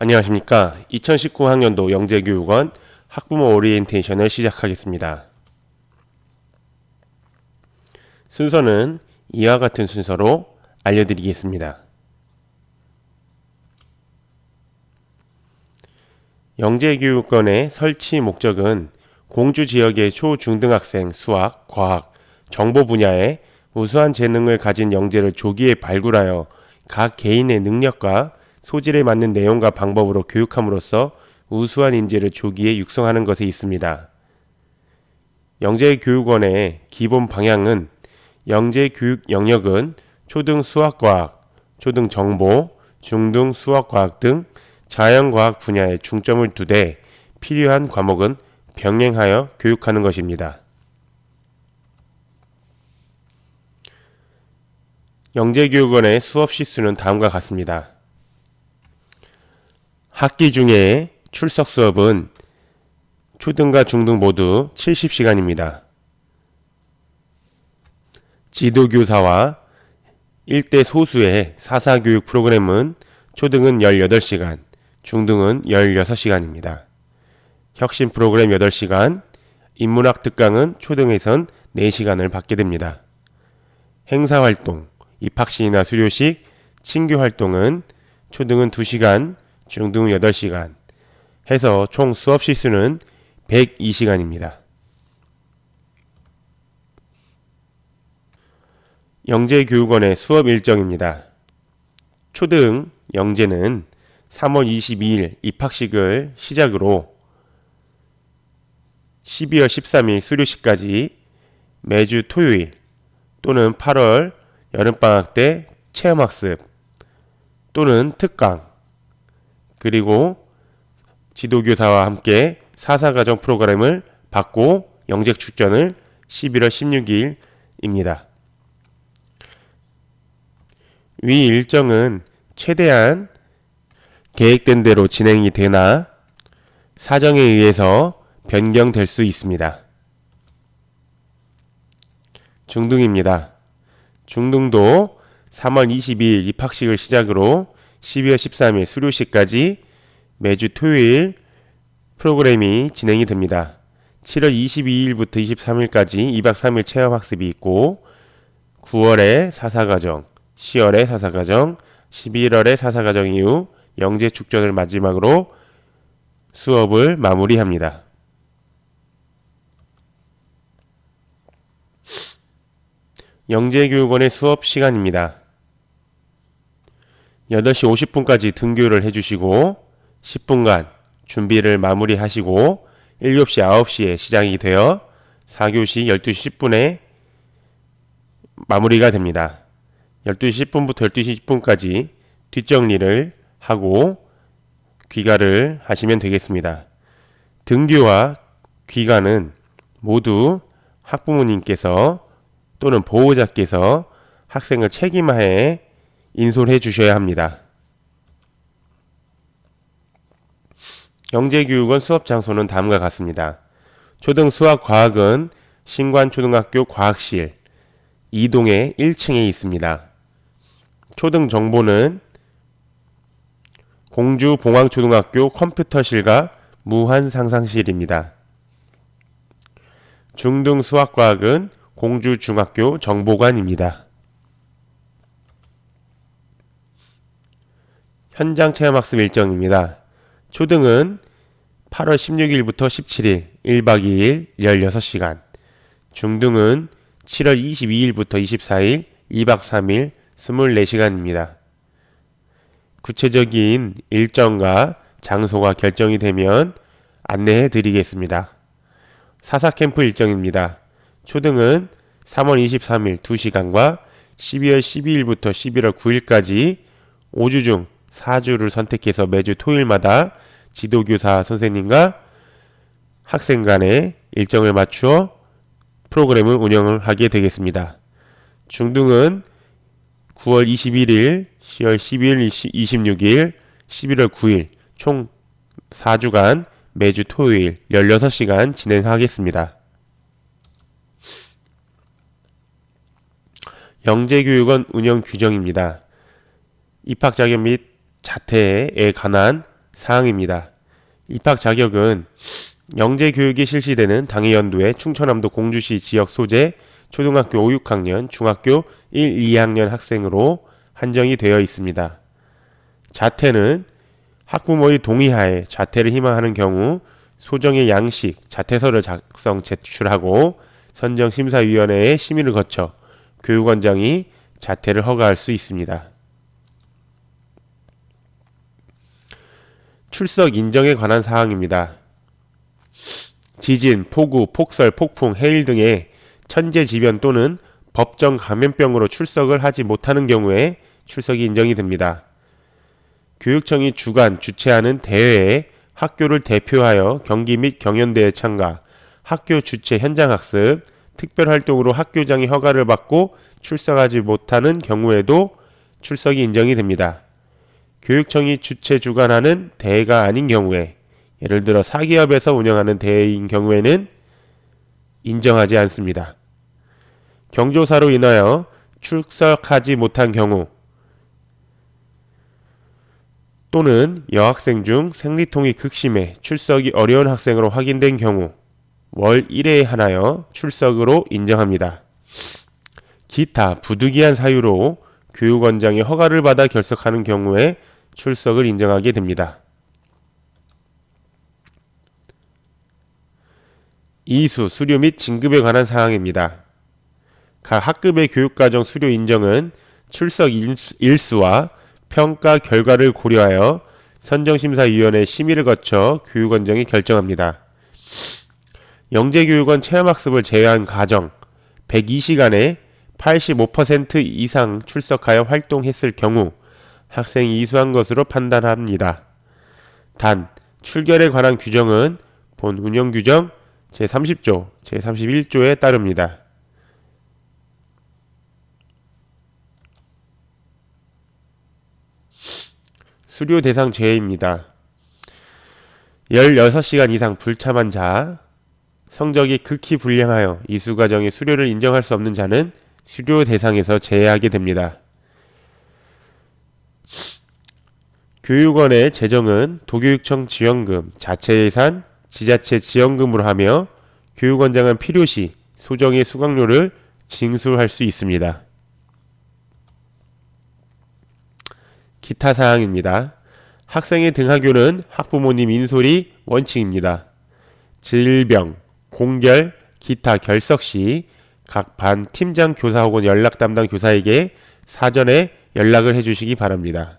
안녕하십니까. 2019학년도 영재교육원 학부모 오리엔테이션을 시작하겠습니다. 순서는 이와 같은 순서로 알려드리겠습니다. 영재교육원의 설치 목적은 공주 지역의 초중등학생 수학, 과학, 정보 분야에 우수한 재능을 가진 영재를 조기에 발굴하여 각 개인의 능력과 소질에 맞는 내용과 방법으로 교육함으로써 우수한 인재를 조기에 육성하는 것에 있습니다. 영재교육원의 기본 방향은 영재교육 영역은 초등 수학과학, 초등 정보, 중등 수학과학 등 자연과학 분야에 중점을 두되 필요한 과목은 병행하여 교육하는 것입니다. 영재교육원의 수업 시수는 다음과 같습니다. 학기 중에 출석 수업은 초등과 중등 모두 70시간입니다. 지도교사와 1대 소수의 사사교육 프로그램은 초등은 18시간, 중등은 16시간입니다. 혁신 프로그램 8시간, 인문학 특강은 초등에선 4시간을 받게 됩니다. 행사활동, 입학시나 수료식, 친교 활동은 초등은 2시간, 중등은 8시간 해서 총 수업 시수는 102시간입니다. 영재교육원의 수업 일정입니다. 초등 영재는 3월 22일 입학식을 시작으로 12월 13일 수료식까지 매주 토요일 또는 8월 여름방학 때 체험학습 또는 특강 그리고 지도교사와 함께 사사과정 프로그램을 받고 영재 축전을 11월 16일입니다. 위 일정은 최대한 계획된 대로 진행이 되나 사정에 의해서 변경될 수 있습니다. 중등입니다. 중등도 3월 22일 입학식을 시작으로 12월 13일 수료식까지 매주 토요일 프로그램이 진행이 됩니다. 7월 22일부터 23일까지 2박 3일 체험학습이 있고 9월에 사사과정, 10월에 사사과정, 11월에 사사과정 이후 영재 축전을 마지막으로 수업을 마무리합니다. 영재교육원의 수업 시간입니다. 8시 50분까지 등교를 해주시고 10분간 준비를 마무리하시고 7시 9시에 시작이 되어 4교시 12시 10분에 마무리가 됩니다. 12시 10분부터 12시 10분까지 뒷정리를 하고 귀가를 하시면 되겠습니다. 등교와 귀가는 모두 학부모님께서 또는 보호자께서 학생을 책임하에 인솔해 주셔야 합니다. 영재교육원 수업 장소는 다음과 같습니다. 초등 수학 과학은 신관초등학교 과학실 2동의 1층에 있습니다. 초등 정보는 공주봉황초등학교 컴퓨터실과 무한상상실입니다. 중등 수학과학은 공주중학교 정보관입니다. 현장 체험학습 일정입니다. 초등은 8월 16일부터 17일 1박 2일 16시간, 중등은 7월 22일부터 24일 2박 3일 24시간입니다. 구체적인 일정과 장소가 결정이 되면 안내해 드리겠습니다. 사사캠프 일정입니다. 초등은 3월 23일 2시간과 12월 12일부터 11월 9일까지 5주 중 4주를 선택해서 매주 토요일마다 지도교사 선생님과 학생 간의 일정을 맞추어 프로그램을 운영을 하게 되겠습니다. 중등은 9월 21일, 10월 12일, 26일, 11월 9일 총 4주간 매주 토요일 16시간 진행하겠습니다. 영재교육원 운영 규정입니다. 입학 자격 및 자퇴에 관한 사항입니다. 입학 자격은 영재 교육이 실시되는 당해 연도에 충청남도 공주시 지역 소재 초등학교 5, 6학년, 중학교 1, 2학년 학생으로 한정이 되어 있습니다. 자퇴는 학부모의 동의하에 자퇴를 희망하는 경우 소정의 양식 자퇴서를 작성 제출하고 선정심사위원회의 심의를 거쳐 교육원장이 자퇴를 허가할 수 있습니다. 출석 인정에 관한 사항입니다. 지진, 폭우, 폭설, 폭풍, 해일 등의 천재지변 또는 법정 감염병으로 출석을 하지 못하는 경우에 출석이 인정이 됩니다. 교육청이 주관, 주최하는 대회에 학교를 대표하여 경기 및 경연대회 참가, 학교 주최 현장 학습, 특별 활동으로 학교장의 허가를 받고 출석하지 못하는 경우에도 출석이 인정이 됩니다. 교육청이 주최 주관하는 대회가 아닌 경우에 예를 들어 사기업에서 운영하는 대회인 경우에는 인정하지 않습니다. 경조사로 인하여 출석하지 못한 경우 또는 여학생 중 생리통이 극심해 출석이 어려운 학생으로 확인된 경우 월 1회에 한하여 출석으로 인정합니다. 기타 부득이한 사유로 교육원장의 허가를 받아 결석하는 경우에 출석을 인정하게 됩니다. 이수, 수료 및 진급에 관한 사항입니다. 각 학급의 교육과정 수료 인정은 출석 일수- 일수와 평가 결과를 고려하여 선정심사위원회 심의를 거쳐 교육원장이 결정합니다. 영재교육원 체험학습을 제외한 과정 102시간에 85% 이상 출석하여 활동했을 경우 학생이 이수한 것으로 판단합니다. 단, 출결에 관한 규정은 본 운영 규정 제30조, 제31조에 따릅니다. 수료 대상 제외입니다. 16시간 이상 불참한 자, 성적이 극히 불량하여 이수 과정의 수료를 인정할 수 없는 자는 수료 대상에서 제외하게 됩니다. 교육원의 재정은 도교육청 지원금, 자체 예산, 지자체 지원금으로 하며 교육원장은 필요시 소정의 수강료를 징수할 수 있습니다. 기타 사항입니다. 학생의 등하교는 학부모님 인솔이 원칙입니다. 질병, 공결, 기타 결석 시 각 반 팀장 교사 혹은 연락 담당 교사에게 사전에 연락을 해주시기 바랍니다.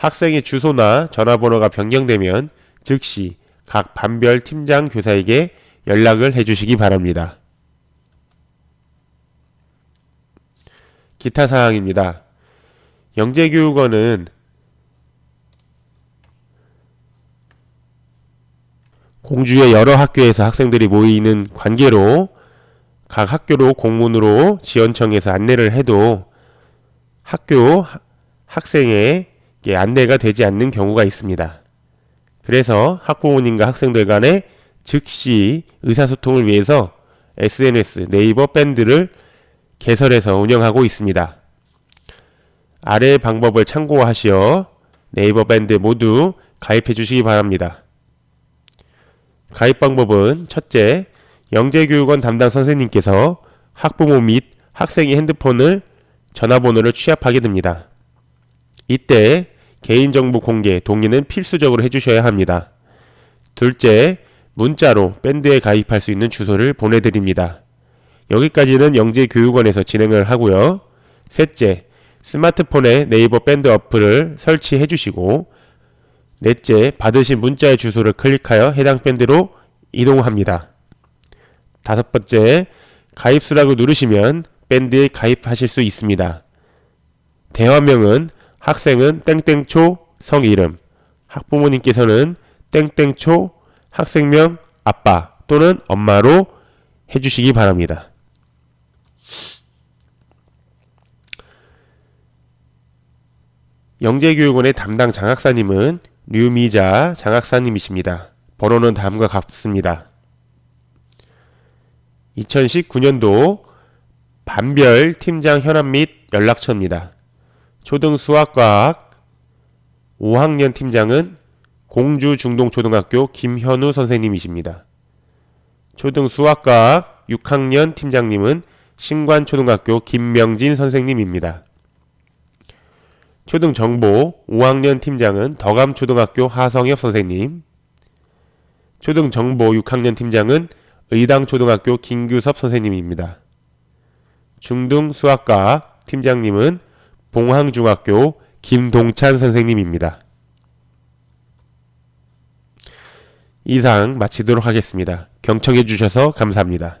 학생의 주소나 전화번호가 변경되면 즉시 각 반별 팀장 교사에게 연락을 해주시기 바랍니다. 기타 사항입니다. 영재교육원은 공주의 여러 학교에서 학생들이 모이는 관계로 각 학교로 공문으로 지원청에서 안내를 해도 학교 하- 학생에게 안내가 되지 않는 경우가 있습니다. 그래서 학부모님과 학생들 간의 즉시 의사소통을 위해서 SNS, 네이버 밴드를 개설해서 운영하고 있습니다. 아래 방법을 참고하시어 네이버 밴드 모두 가입해 주시기 바랍니다. 가입 방법은 첫째, 영재교육원 담당 선생님께서 학부모 및 학생의 핸드폰을 전화번호를 취합하게 됩니다. 이때 개인정보 공개 동의는 필수적으로 해주셔야 합니다. 둘째, 문자로 밴드에 가입할 수 있는 주소를 보내드립니다. 여기까지는 영재교육원에서 진행을 하고요. 셋째, 스마트폰에 네이버 밴드 어플을 설치해 주시고 넷째, 받으신 문자의 주소를 클릭하여 해당 밴드로 이동합니다. 다섯 번째, 가입 수락을 누르시면 밴드에 가입하실 수 있습니다. 대화명은 학생은 땡땡초 성 이름, 학부모님께서는 땡땡초 학생명 아빠 또는 엄마로 해주시기 바랍니다. 영재교육원의 담당 장학사님은 류미자 장학사님이십니다. 번호는 다음과 같습니다. 2019년도 반별 팀장 현황 및 연락처입니다. 초등 수학과학 5학년 팀장은 공주 중동초등학교 김현우 선생님이십니다. 초등 수학과학 6학년 팀장님은 신관초등학교 김명진 선생님입니다. 초등 정보 5학년 팀장은 덕암초등학교 하성엽 선생님. 초등 정보 6학년 팀장은 의당초등학교 김규섭 선생님입니다. 중등 수학과학 팀장님은 봉황중학교 김동찬 선생님입니다. 이상 마치도록 하겠습니다. 경청해 주셔서 감사합니다.